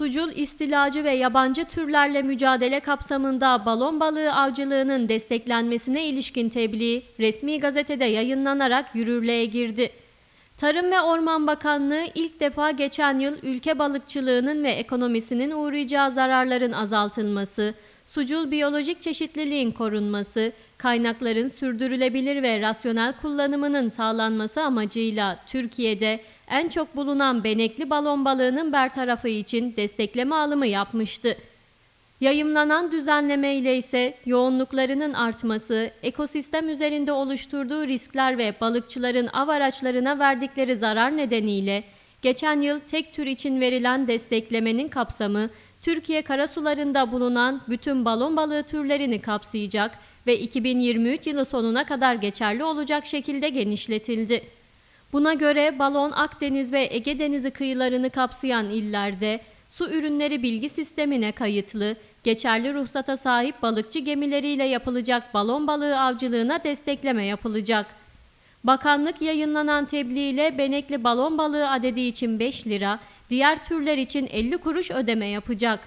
Sucul, istilacı ve yabancı türlerle mücadele kapsamında balon balığı avcılığının desteklenmesine ilişkin tebliğ resmi gazetede yayınlanarak yürürlüğe girdi. Tarım ve Orman Bakanlığı ilk defa geçen yıl ülke balıkçılığının ve ekonomisinin uğrayacağı zararların azaltılması, sucul biyolojik çeşitliliğin korunması, kaynakların sürdürülebilir ve rasyonel kullanımının sağlanması amacıyla Türkiye'de en çok bulunan benekli balon balığının bertarafı için destekleme alımı yapmıştı. Yayımlanan düzenleme ile ise yoğunluklarının artması, ekosistem üzerinde oluşturduğu riskler ve balıkçıların av araçlarına verdikleri zarar nedeniyle geçen yıl tek tür için verilen desteklemenin kapsamı Türkiye karasularında bulunan bütün balon balığı türlerini kapsayacak ve 2023 yılı sonuna kadar geçerli olacak şekilde genişletildi. Buna göre balon Akdeniz ve Ege Denizi kıyılarını kapsayan illerde su ürünleri bilgi sistemine kayıtlı, geçerli ruhsata sahip balıkçı gemileriyle yapılacak balon balığı avcılığına destekleme yapılacak. Bakanlık yayınlanan tebliğ ile benekli balon balığı adedi için 5 lira, diğer türler için 50 kuruş ödeme yapacak.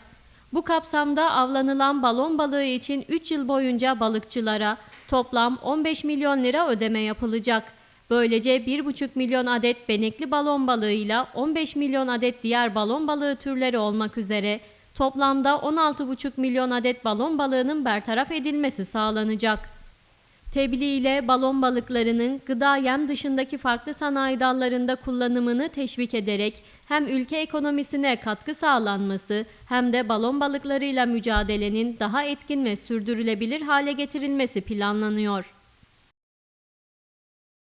Bu kapsamda avlanılan balon balığı için 3 yıl boyunca balıkçılara toplam 15 milyon lira ödeme yapılacak. Böylece 1,5 milyon adet benekli balon balığıyla 15 milyon adet diğer balon balığı türleri olmak üzere toplamda 16,5 milyon adet balon balığının bertaraf edilmesi sağlanacak. Tebliğ ile balon balıklarının gıda yem dışındaki farklı sanayi dallarında kullanımını teşvik ederek hem ülke ekonomisine katkı sağlanması hem de balon balıklarıyla mücadelenin daha etkin ve sürdürülebilir hale getirilmesi planlanıyor.